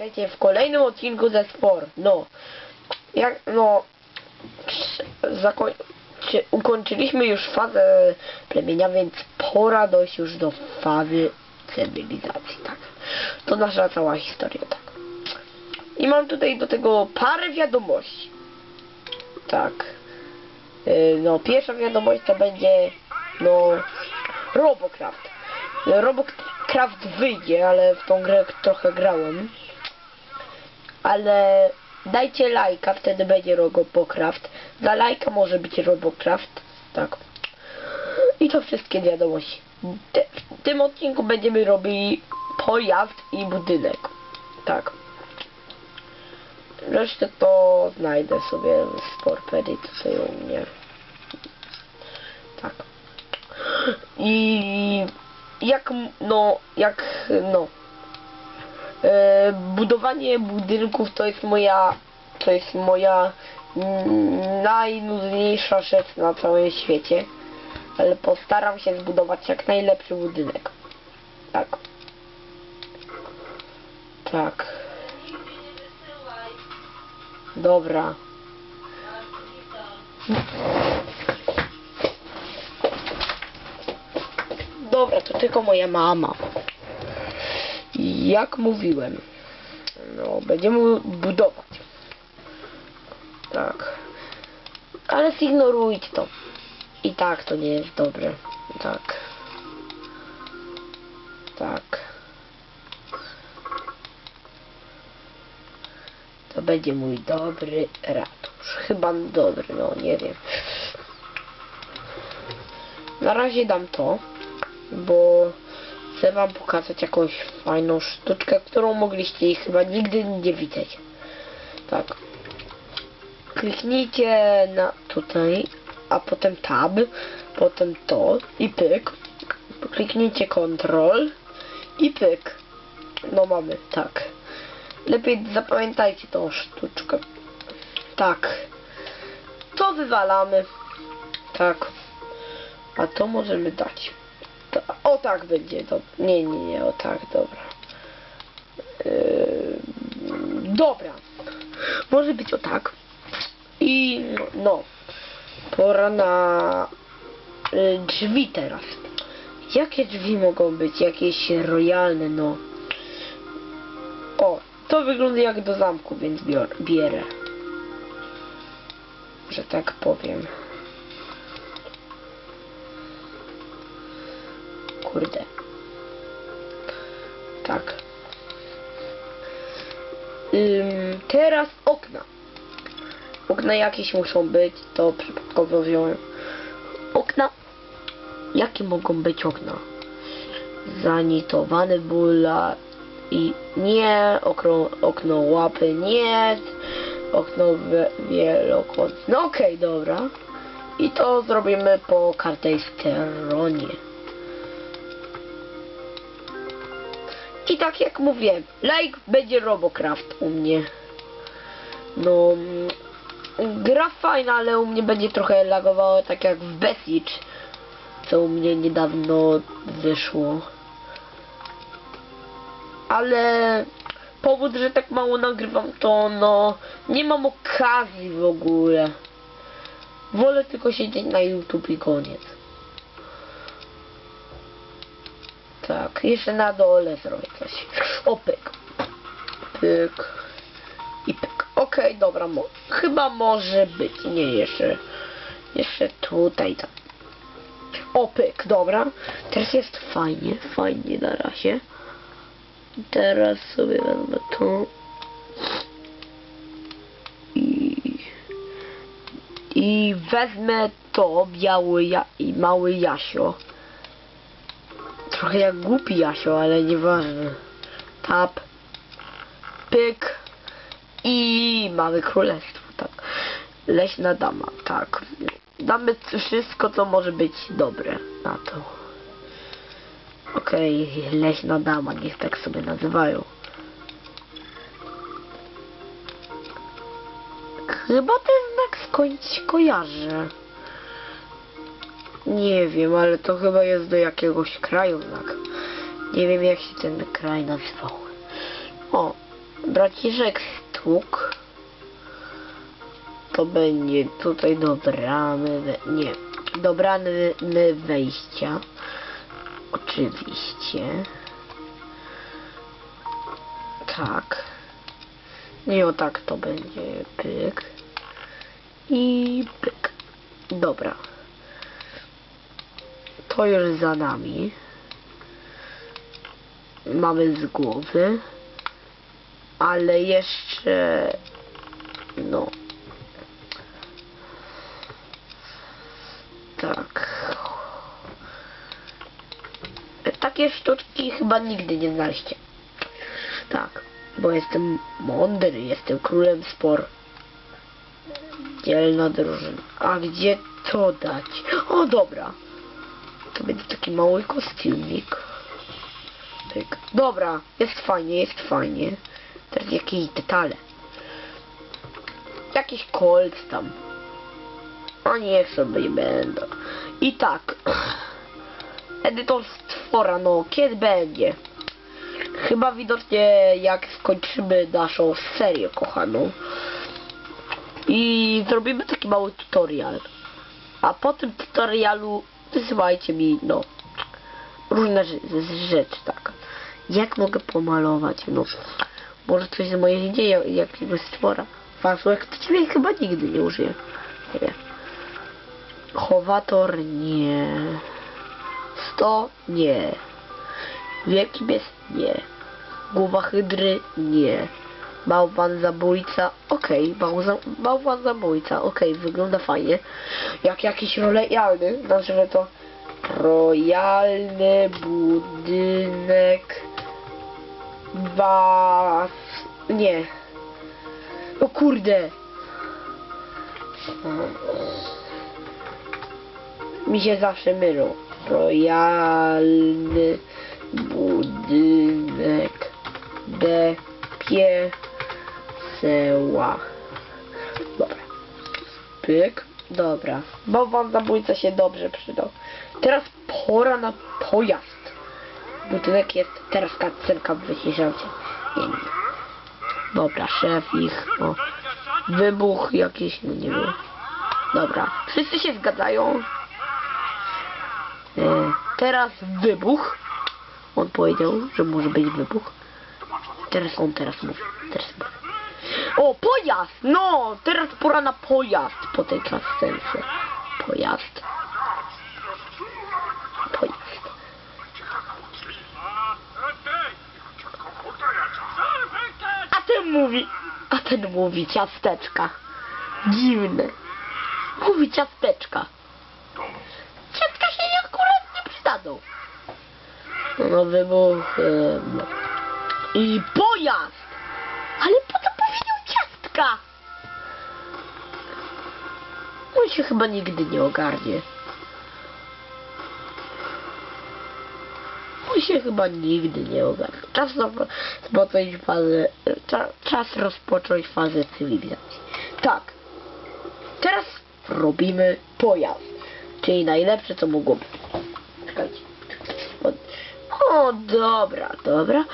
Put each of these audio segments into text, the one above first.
Witajcie w kolejnym odcinku ze Sport. No, jak, no, ukończyliśmy już fazę plemienia, więc pora dojść już do fazy cywilizacji, tak. To nasza cała historia, tak. I mam tutaj do tego parę wiadomości. Tak. Yy, No, pierwsza wiadomość to będzie, no, Robocraft. Robocraft wyjdzie, ale w tą grę trochę grałem. Ale dajcie lajka, wtedy będzie Robocraft. Za lajka może być Robocraft. Tak. I to wszystkie wiadomości. W tym odcinku będziemy robili pojazd i budynek. Tak. Resztę to znajdę sobie w Sportpedii tutaj u mnie. Tak. I jak, no, jak, no, budowanie budynków to jest moja, to jest moja najnudniejsza rzecz na całym świecie, ale postaram się zbudować jak najlepszy budynek. Tak. Tak. Dobra. Dobra, to tylko moja mama. Jak mówiłem, no, będziemy budować. Tak. Ale zignorujcie to. I tak to nie jest dobre. Tak. Tak. To będzie mój dobry ratusz. Chyba dobry, no nie wiem. Na razie dam to bo chcę wam pokazać jakąś fajną sztuczkę, którą mogliście chyba nigdy nie widzieć. Tak. Kliknijcie na tutaj, a potem tab, potem to i pyk. Kliknijcie control i pyk. No mamy, tak. Lepiej zapamiętajcie tą sztuczkę. Tak. To wywalamy. Tak. A to możemy dać. O tak będzie, to, nie, nie, nie, o tak, dobra. Yy, dobra. Może być o tak. I no, pora na y, drzwi teraz. Jakie drzwi mogą być? Jakieś royalne, no. O, to wygląda jak do zamku, więc bior, bierę. Że tak powiem. Kurde. Tak. Ym, teraz okna. Okna jakieś muszą być, to przypadkowo wziąłem. Okna. Jakie mogą być okna? Zanitowane bula i nie, okno, okno łapy nie, okno wie- wielokątne. No okej, dobra. I to zrobimy po każdej stronie. Tak jak mówiłem, like będzie Robocraft u mnie. No, gra fajna, ale u mnie będzie trochę lagowało, tak jak w Besiege, co u mnie niedawno wyszło. Ale powód, że tak mało nagrywam, to no, nie mam okazji w ogóle. Wolę tylko siedzieć na YouTube i koniec. Tak, jeszcze na dole zrobię coś. O, pyk. Pyk. I pyk. Okej, dobra, mo chyba może być. Nie, jeszcze. Jeszcze tutaj tam. O, pyk, dobra. Teraz jest fajnie, fajnie na razie. Teraz sobie wezmę to. I... I wezmę to, biały ja i mały Jasio. Trochę jak głupi Jasio, ale nieważne. Tap. Pyk. I mamy królestwo, tak. Leśna dama, tak. Damy wszystko, co może być dobre na to. Okej, leśna dama, niech tak sobie nazywają. Chyba ten znak skądś kojarzę. Nie wiem, ale to chyba jest do jakiegoś kraju znak. Nie wiem jak się ten kraj nazywał. O, Braciszek stuk. To będzie tutaj do bramy, we, nie, do bramy wejścia. Oczywiście. Tak. Nie o tak to będzie pyk. I pyk. Dobra. To już za nami. Mamy z głowy. Ale jeszcze... No. Tak. Takie sztuczki chyba nigdy nie znaliście. Tak, bo jestem mądry, jestem królem spor. Dzielna drużyna. A gdzie to dać? O, dobra. To będzie taki mały kostiumik. Tak. Dobra, jest fajnie, jest fajnie. Teraz jakieś detale. Jakiś kolt tam. O niech sobie będą. I tak. Edytor stwora, no kiedy będzie? Chyba widocznie jak skończymy naszą serię kochaną. I zrobimy taki mały tutorial. A po tym tutorialu wysyłajcie mi, no, różne rzeczy, tak. Jak mogę pomalować, no, może coś z moich idei, jak- jakiegoś stwora. Fasłek, to ciebie chyba nigdy nie użyję. Nie. Chowator, nie. Sto, nie. Wielki pies, nie. Głowa hydry, nie. Bałwan zabójca, okej, okay. bałwan zabójca, okej, wygląda fajnie. Jak jakiś royalny, nazwę to royalny budynek was... nie. O kurde. Mi się zawsze mylą. Royalny budynek de pieseła. Dobra. Pyk. Dobra. Bałwan zabójca się dobrze przydał. Teraz pora na pojazd. Budynek jest teraz kacenka wyciszajcie. Nie, nie. Dobra, szef ich. O. Wybuch jakiś, no nie wiem. Dobra, wszyscy się zgadzają. E, teraz wybuch. On powiedział, że może być wybuch. Teraz on teraz mówi. Teraz mówi. O, pojazd! No! Teraz pora na pojazd po tej kasence. Pojazd. Pojazd. A ten mówi... A ten mówi ciasteczka. Dziwne. Mówi ciasteczka. Ciastka się akurat nie przydadzą. No wybuch... no. I pojazd! Ale po ciastka? On się chyba nigdy nie ogarnie. On się chyba nigdy nie ogarnie. Czas roz- rozpocząć fazę... Cza, czas rozpocząć fazę cywilizacji. Tak. Teraz robimy pojazd. Czyli najlepsze co mogło być. Czekajcie. O, dobra, dobra.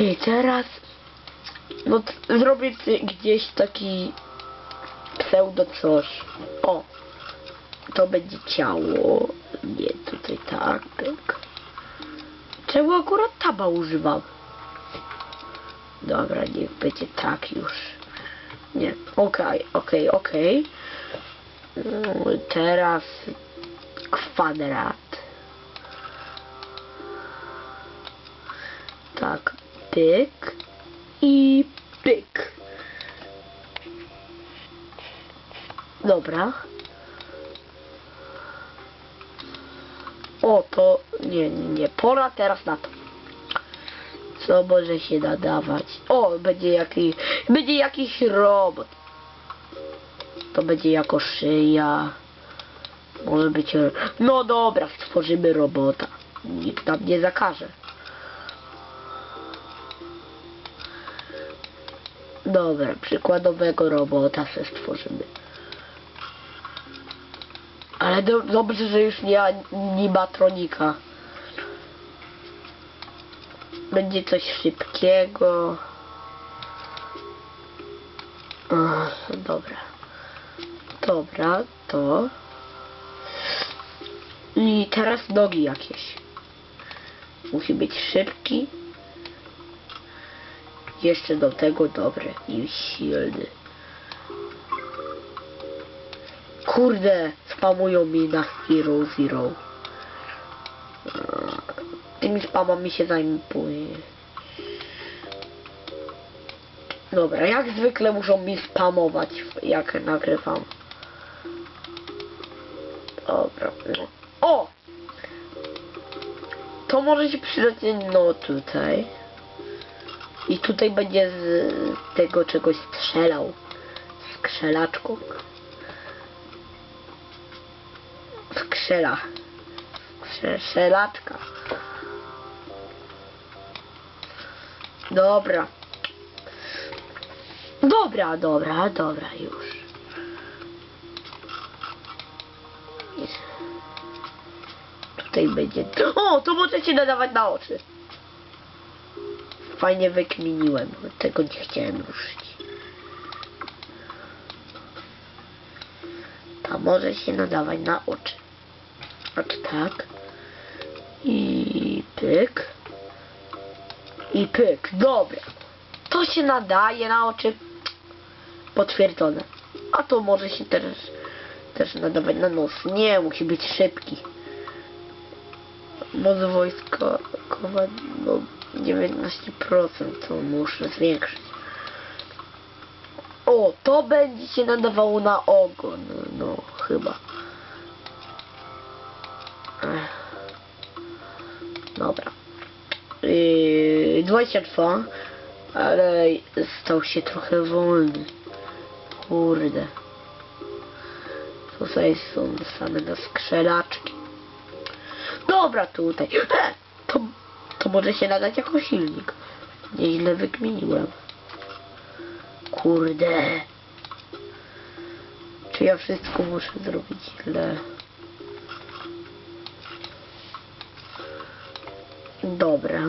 I teraz no zrobię gdzieś taki pseudo coś. O, to będzie ciało. Nie, tutaj tak. pyk. Czego akurat taba używam? Dobra, niech będzie tak już. Nie, okej, okej, okej. Mm, Teraz kwadrat. Tak, pyk i pyk. Dobra. O, to nie, nie, nie. Pora teraz na to. Co może się nadawać? O, będzie jakiś, będzie jakiś robot. To będzie jako szyja. Może być... No dobra, stworzymy robota. Nikt nam nie zakaże. Dobra, przykładowego robota se stworzymy. Ale do, dobrze, że już nie animatronika. Będzie coś szybkiego. Ach, dobra. Dobra, to. I teraz nogi jakieś. Musi być szybki. Jeszcze do tego dobry i silny. Kurde, spamują mi na Hero Zero. Tymi spamami się później. Dobra, jak zwykle muszą mi spamować, jak nagrywam. Dobra. O! To może się przydać, no tutaj. I tutaj będzie z tego czegoś strzelał. Skrzelaczką. Skrzela. Skrzelaczka. Dobra. Dobra, dobra, dobra, już. Tutaj będzie... O, to możecie nadawać na oczy. Fajnie wykminiłem. Tego nie chciałem ruszyć. To może się nadawać na oczy. Oczy tak. I pyk. I pyk. Dobra. To się nadaje na oczy. Potwierdzone. A to może się też, też nadawać na nos. Nie, musi być szybki. Moc wojskowa, no 19% to muszę zwiększyć. O, to będzie się nadawało na ogon, no chyba. Ech. Dobra. Yy, 22, ale stał się trochę wolny. Kurde. Tutaj są same na skrzelaczki. Dobra, tutaj. E, to, to może się nadać jako silnik. Nieźle wykminiłem. Kurde. Czy ja wszystko muszę zrobić źle? Dobra.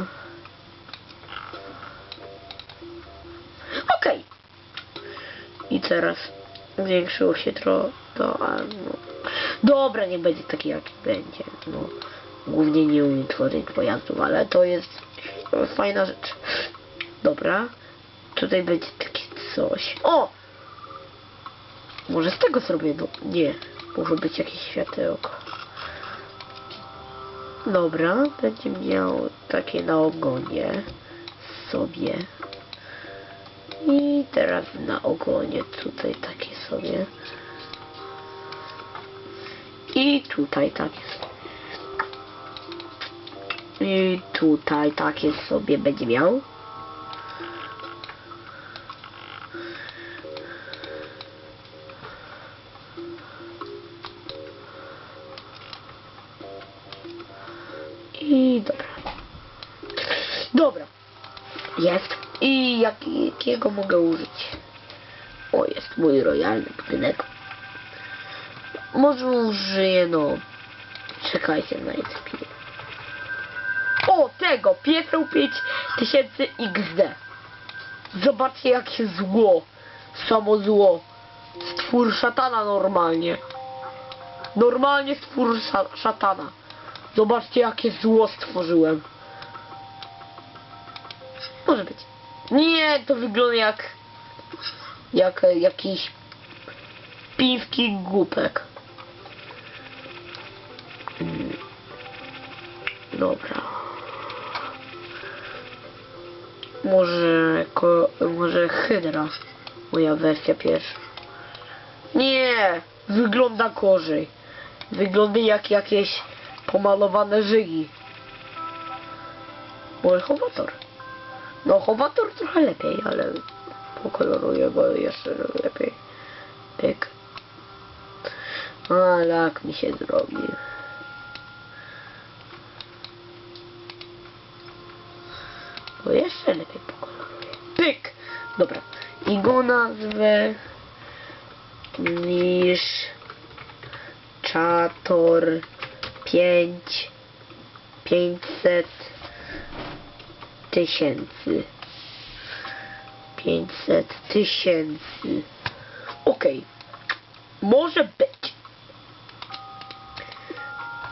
Okej. I teraz zwiększyło się to a no. Dobra, nie będzie taki jaki będzie. No. Głównie nie umiem tworzyć pojazdów, ale to jest fajna rzecz. Dobra. Tutaj będzie takie coś. O! Może z tego zrobię, no nie. Może być jakieś światełko. Dobra, będzie miał takie na ogonie sobie. I teraz na ogonie tutaj takie sobie. I tutaj takie sobie. I tutaj takie sobie będzie miał. I dobra. Dobra. Jest. I jak, jakiego mogę użyć? O, jest mój royalny budynek. Może użyję, no... Czekajcie na XP. O, tego! Pieseł 5000 XD. Zobaczcie, jakie zło. Samo zło. Stwór szatana normalnie. Normalnie stwór sza- szatana. Zobaczcie, jakie zło stworzyłem. Może być. Nie, to wygląda jak... Jak jakiś... Piwki głupek. Może... Ko, może Hydra. Moja wersja pierwsza. Nie! Wygląda gorzej. Wygląda jak jakieś pomalowane żygi. Może chowator. No chowator trochę lepiej, ale pokoloruję go jeszcze lepiej. Pyk. A lak mi się zrobił. Bo jeszcze lepiej pokoloruję. Pyk! Dobra. I go nazwę niż Czator 5 500 tysięcy 500 tysięcy. Okej. Może być.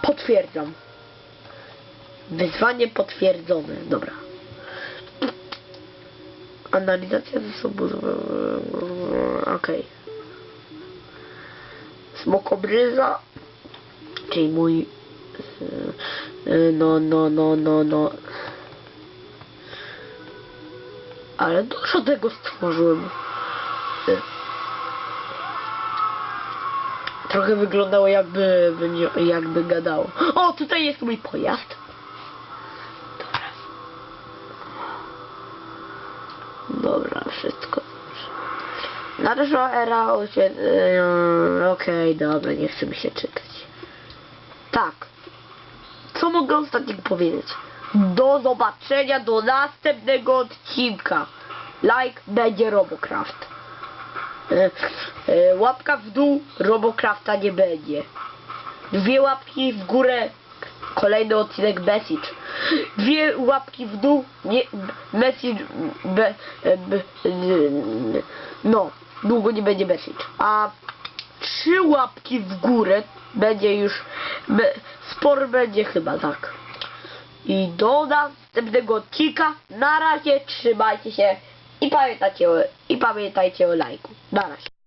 Potwierdzam. Wyzwanie potwierdzone. Dobra. Analizacja zasobu. Okej. Smokobryza. Czyli mój. No, no, no, no, no. Ale dużo tego stworzyłem. Trochę wyglądało jakby, jakby gadało. O, tutaj jest mój pojazd. Wszystko. Nadeszła era oświetlenia. Okej, dobra, nie chce mi się czytać. Tak. Co mogę ostatnio powiedzieć? Do zobaczenia do następnego odcinka. Like będzie Robocraft. E, e, łapka w dół, Robocrafta nie będzie. Dwie łapki w górę, kolejny odcinek message. Dwie łapki w dół, nie, message, be, e, be, n- no, długo nie będzie message. A trzy łapki w górę będzie już, be, będzie chyba tak. I do następnego odcinka. Na razie trzymajcie się i pamiętajcie o, i pamiętajcie o lajku. Na razie.